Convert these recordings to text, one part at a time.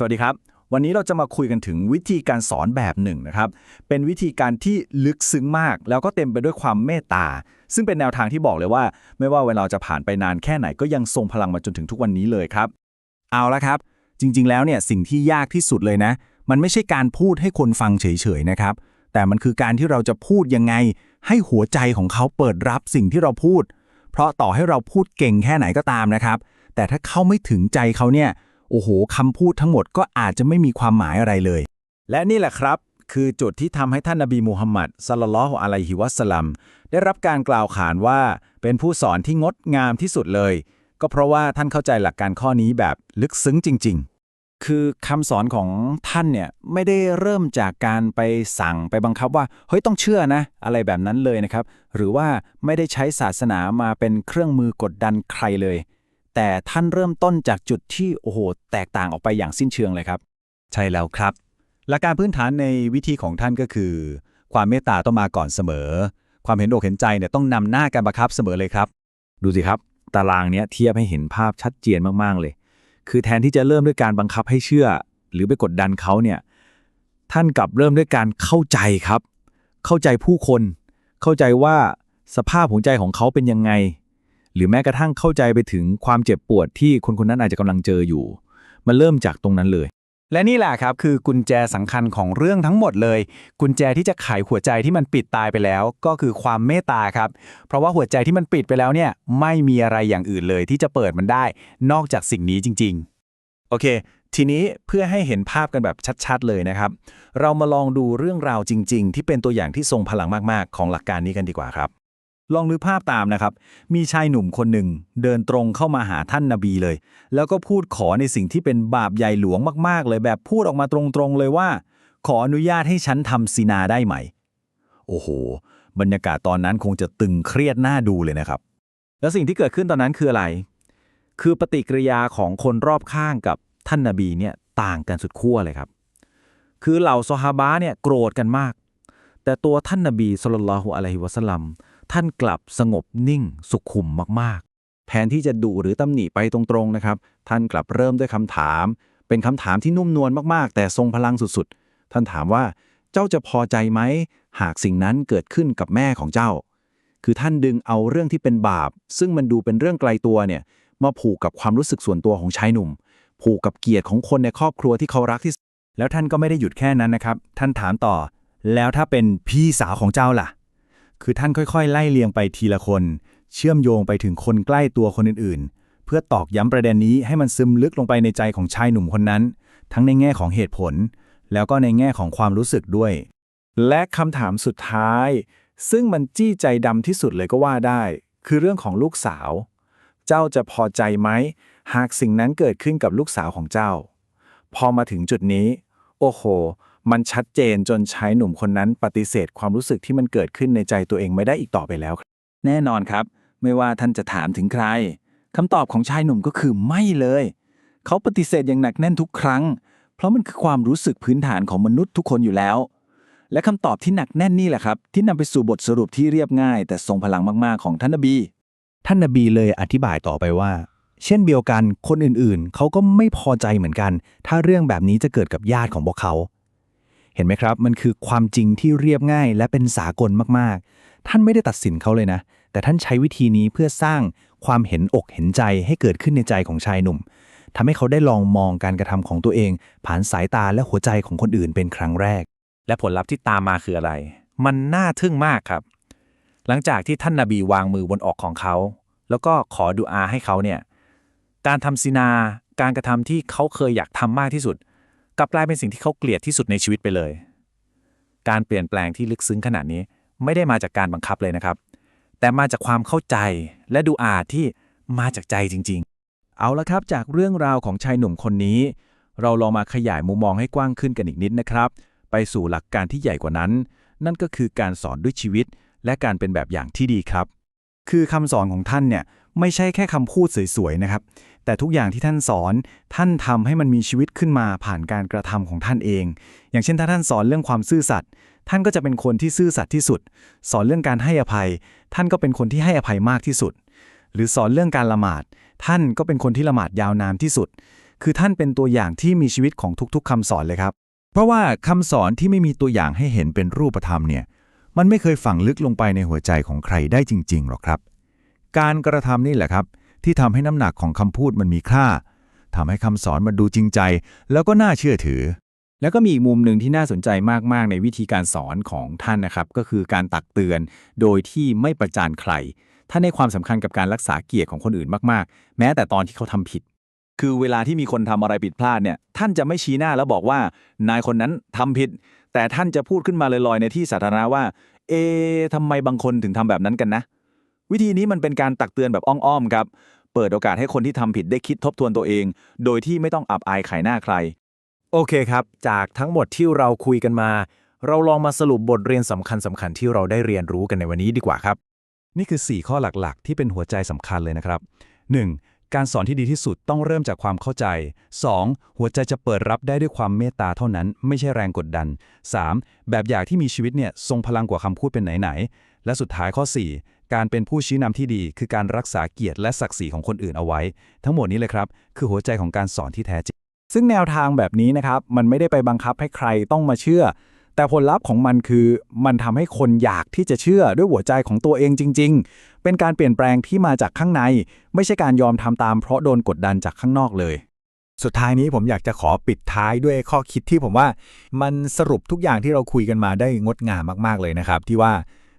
สวัสดีครับ วันนี้เราจะมาคุยกันถึงวิธีการสอนแบบหนึ่งนะครับ เป็นวิธีการที่ลึกซึ้งมาก แล้วก็เต็มไปด้วยความเมตตา ซึ่งเป็นแนวทางที่บอกเลยว่า ไม่ว่าเวลาจะผ่านไปนานแค่ไหนก็ยังทรงพลังมาจนถึงทุกวันนี้เลยครับ เอาละครับ จริง ๆ แล้วเนี่ยสิ่งที่ยากที่สุดเลยนะ มันไม่ใช่การพูดให้คนฟังเฉยๆนะครับ แต่มันคือการที่เราจะพูดยังไง ให้หัวใจของเขาเปิดรับสิ่งที่เราพูด เพราะต่อให้เราพูดเก่งแค่ไหนก็ตามนะครับ แต่ถ้าเข้าไม่ถึงใจเขาเนี่ย โอ้โหคำพูดทั้งหมดก็อาจจะไม่มีความหมายอะไรเลย และนี่แหละครับ คือจุดที่ทำให้ท่านนบีมูฮัมมัดสลลัลอฮุอะลัยฮิวะสลลัมได้รับการกล่าวขานว่าเป็นผู้สอนที่งดงามที่สุดเลย ก็เพราะว่าท่านเข้าใจหลักการข้อนี้แบบลึกซึ้งจริง ๆคือคำสอนของท่านเนี่ยไม่ได้เริ่มจากการไปสั่งไปบังคับว่าเฮ้ยต้องเชื่อนะ อะไรแบบนั้นเลยนะครับ หรือว่าไม่ได้ใช้ศาสนามาเป็นเครื่องมือกดดันใครเลย แต่ท่านเริ่มต้นจากจุดที่โอ้โหแตกต่างออกไปอย่างสิ้นเชิงเลยครับ ใช่แล้วครับ หลักการพื้นฐานในวิธีของท่านก็คือ ความเมตตาต้องมาก่อนเสมอ ความเห็นอกเห็นใจเนี่ยต้องนำหน้าการบังคับเสมอเลยครับ ดูสิครับ ตารางเนี้ยเทียบให้เห็นภาพชัดเจนมากๆเลย คือแทนที่จะเริ่มด้วยการบังคับให้เชื่อ หรือไปกดดันเขาเนี่ยท่านกลับเริ่มด้วยการเข้าใจครับ เข้าใจผู้คน เข้าใจว่าสภาพหัวใจของเขาเป็นยังไง หรือแม้กระทั่งเข้าใจไปถึงความเจ็บปวดที่คนคนนั้นอาจจะกำลังเจออยู่ มันเริ่มจากตรงนั้นเลย และนี่แหละครับคือกุญแจสำคัญของเรื่องทั้งหมดเลย กุญแจที่จะไขหัวใจที่มันปิดตายไปแล้ว ก็คือความเมตตาครับ เพราะว่าหัวใจที่มันปิดไปแล้วเนี่ยไม่มีอะไรอย่างอื่นเลย ที่จะเปิดมันได้ นอกจากสิ่งนี้จริง ๆ โอเคทีนี้เพื่อให้เห็นภาพกันแบบชัด ๆ เลยนะครับ เรามาลองดูเรื่องราวจริง ๆ ที่เป็นตัวอย่างที่ทรงพลังมาก ๆ ของหลักการนี้กันดีกว่าครับ ลองนึกภาพตามนะครับ มีชายหนุ่มคนหนึ่ง เดินตรงเข้ามาหาท่านนาบีเลย แล้วก็พูดขอในสิ่งที่เป็นบาปใหญ่หลวงมากๆ เลยแบบพูดออกมาตรงๆเลยว่า ขออนุญาตให้ฉันทำซินาได้ไหม โอ้โห บรรยากาศตอนนั้นคงจะตึงเครียดน่าดูเลยนะครับ แล้วสิ่งที่เกิดขึ้นตอนนั้นคืออะไร คือปฏิกิริยาของคนรอบข้างกับท่านนาบีเนี่ยต่างกันสุดขั้วเลยครับ คือเหล่าซอฮาบะเนี่ยโกรธกันมาก แต่ตัวท่านนาบีสุลต่านละฮุอะลัยฮิวะสัลลัม ท่านกลับสงบนิ่งสุขุมมากๆ แทนที่จะดุหรือตำหนิไปตรงๆนะครับ ท่านกลับเริ่มด้วยคำถาม เป็นคำถามที่นุ่มนวลมากๆ แต่ทรงพลังสุดๆ ท่านถามว่าเจ้าจะพอใจไหม หากสิ่งนั้นเกิดขึ้นกับแม่ของเจ้า คือท่านดึงเอาเรื่องที่เป็นบาป ซึ่งมันดูเป็นเรื่องไกลตัวเนี่ยมาผูกกับความรู้สึกส่วนตัวของชายหนุ่ม ผูกกับเกียรติของคนในครอบครัวที่เขารักที่สุดแล้วท่านก็ไม่ได้หยุดแค่นั้นนะครับ ท่านถามต่อ แล้วถ้าเป็นพี่สาวของเจ้าล่ะ คือท่านค่อยๆ ไล่เลียงไปทีละคน เชื่อมโยงไปถึงคนใกล้ตัวคนอื่นๆ เพื่อตอกย้ำประเด็นนี้ให้มันซึมลึกลงไปในใจของชายหนุ่มคนนั้น ทั้งในแง่ของเหตุผล แล้วก็ในแง่ของความรู้สึกด้วย และคำถามสุดท้าย ซึ่งมันจี้ใจดำที่สุดเลยก็ว่าได้ คือเรื่องของลูกสาว เจ้าจะพอใจไหม หากสิ่งนั้นเกิดขึ้นกับลูกสาวของเจ้า พอมาถึงจุดนี้ โอ้โห มันชัดเจนจนชายหนุ่มคนนั้นปฏิเสธความรู้สึกที่มันเกิดขึ้นในใจตัวเองไม่ได้อีกต่อไปแล้ว แน่นอนครับ ไม่ว่าท่านจะถามถึงใครคำตอบของชายหนุ่มก็คือไม่เลย เขาปฏิเสธอย่างหนักแน่นทุกครั้ง เพราะมันคือความรู้สึกพื้นฐานของมนุษย์ทุกคนอยู่แล้ว และคำตอบที่หนักแน่นนี่แหละครับ ที่นำไปสู่บทสรุปที่เรียบง่าย แต่ทรงพลังมาก ๆ ของท่านนบี ท่านนบีเลยอธิบายต่อไปว่า เช่นเดียวกันคนอื่นๆ เขาก็ไม่พอใจเหมือนกัน ถ้าเรื่องแบบนี้จะเกิดกับญาติของพวกเขา เห็นไหมครับ มันคือความจริงที่เรียบง่ายและเป็นสากลมากๆ ท่านไม่ได้ตัดสินเขาเลยนะ แต่ท่านใช้วิธีนี้เพื่อสร้างความเห็นอกเห็นใจให้เกิดขึ้นในใจของชายหนุ่มทำให้เขาได้ลองมองการกระทำของตัวเอง ผ่านสายตาและหัวใจของคนอื่นเป็นครั้งแรก และผลลัพธ์ที่ตามมาคืออะไร มันน่าทึ่งมากครับ หลังจากที่ท่านนาบีวางมือบนอกของเขา แล้วก็ขอดุอาให้เขาเนี่ยการทำซินา การกระทำที่เขาเคยอยากทำมากที่สุด กลับกลายเป็นสิ่งที่เขาเกลียดที่สุดในชีวิตไปเลย การเปลี่ยนแปลงที่ลึกซึ้งขนาดนี้ไม่ได้มาจากการบังคับเลยนะครับ แต่มาจากความเข้าใจและดูอาที่มาจากใจจริง ๆ เอาละครับจากเรื่องราวของชายหนุ่มคนนี้ เราลองมาขยายมุมมองให้กว้างขึ้นกันอีกนิดนะครับ ไปสู่หลักการที่ใหญ่กว่านั้น นั่นก็คือการสอนด้วยชีวิต และการเป็นแบบอย่างที่ดีครับ คือคำสอนของท่านเนี่ยไม่ใช่แค่คำพูดสวยๆนะครับ แต่ทุกอย่างที่ท่านสอน ท่านทำให้มันมีชีวิตขึ้นมาผ่านการกระทำของท่านเอง อย่างเช่นถ้าท่านสอนเรื่องความซื่อสัตย์ท่านก็จะเป็นคนที่ซื่อสัตย์ที่สุด สอนเรื่องการให้อภัย ท่านก็เป็นคนที่ให้อภัยมากที่สุด หรือสอนเรื่องการละหมาด ท่านก็เป็นคนที่ละหมาดยาวนานที่สุด คือท่านเป็นตัวอย่างที่มีชีวิตของทุกๆคำสอนเลยครับ เพราะว่าคำสอนที่ไม่มีตัวอย่างให้เห็นเป็นรูปธรรมเนี่ย มันไม่เคยฝังลึกลงไปในหัวใจของใครได้จริงๆหรอกครับ การกระทำนี่แหละครับ ที่ทำให้น้ำหนักของคำพูดมันมีค่าทำให้คำสอนมันดูจริงใจ แล้วก็น่าเชื่อถือ แล้วก็มีอีกมุมหนึ่งที่น่าสนใจมาก ๆ ในวิธีการสอนของท่านนะครับ ก็คือการตักเตือน โดยที่ไม่ประจานใคร ท่านให้ความสำคัญกับการรักษาเกียรติของคนอื่นมาก ๆ แม้แต่ตอนที่เขาทำผิด คือเวลาที่มีคนทำอะไรผิดพลาดเนี่ย ท่านจะไม่ชี้หน้าแล้วบอกว่า นายคนนั้นทำผิด แต่ท่านจะพูดขึ้นมาลอยๆในที่สาธารณะว่า เอะทำไมบางคนถึงทำแบบนั้นกันนะ วิธีนี้มันเป็นการตักเตือนแบบอ้อมๆครับ เปิดโอกาสให้คนที่ทำผิดได้คิดทบทวนตัวเอง โดยที่ไม่ต้องอับอายขายหน้าใคร โอเคครับ จากทั้งหมดที่เราคุยกันมา เราลองมาสรุปบทเรียนสำคัญสำคัญๆที่เราได้เรียนรู้กันในวันนี้ดีกว่าครับ นี่คือ 4 ข้อหลักๆ ที่เป็นหัวใจสำคัญเลยนะครับ 1. การสอนที่ดีที่สุดต้องเริ่มจากความเข้าใจ 2. หัวใจจะเปิดรับได้ด้วยความเมตตาเท่านั้น ไม่ใช่แรงกดดัน 3. แบบอย่างที่มีชีวิตเนี่ยทรงพลังกว่าคำพูดเป็นไหนๆและสุดท้ายข้อ 4 การเป็นผู้ชี้นำที่ดีคือการรักษาเกียรติและศักดิ์ศรีของคนอื่นเอาไว้ ทั้งหมดนี้เลยครับ คือหัวใจของการสอนที่แท้จริง ซึ่งแนวทางแบบนี้นะครับ มันไม่ได้ไปบังคับให้ใครต้องมาเชื่อ แต่ผลลัพธ์ของมันคือ มันทำให้คนอยากที่จะเชื่อด้วยหัวใจของตัวเองจริง ๆ เป็นการเปลี่ยนแปลงที่มาจากข้างใน ไม่ใช่การยอมทำตามเพราะโดนกดดันจากข้างนอกเลยสุดท้ายนี้ผมอยากจะขอปิดท้ายด้วยข้อคิดที่ผมว่า มันสรุปทุกอย่างที่เราคุยกันมาได้งดงามมาก ๆ เลยนะครับ ที่ว่า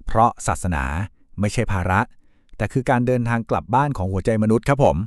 เพราะศาสนา ไม่ใช่ภาระ แต่คือการเดินทางกลับบ้านของหัวใจมนุษย์ครับผม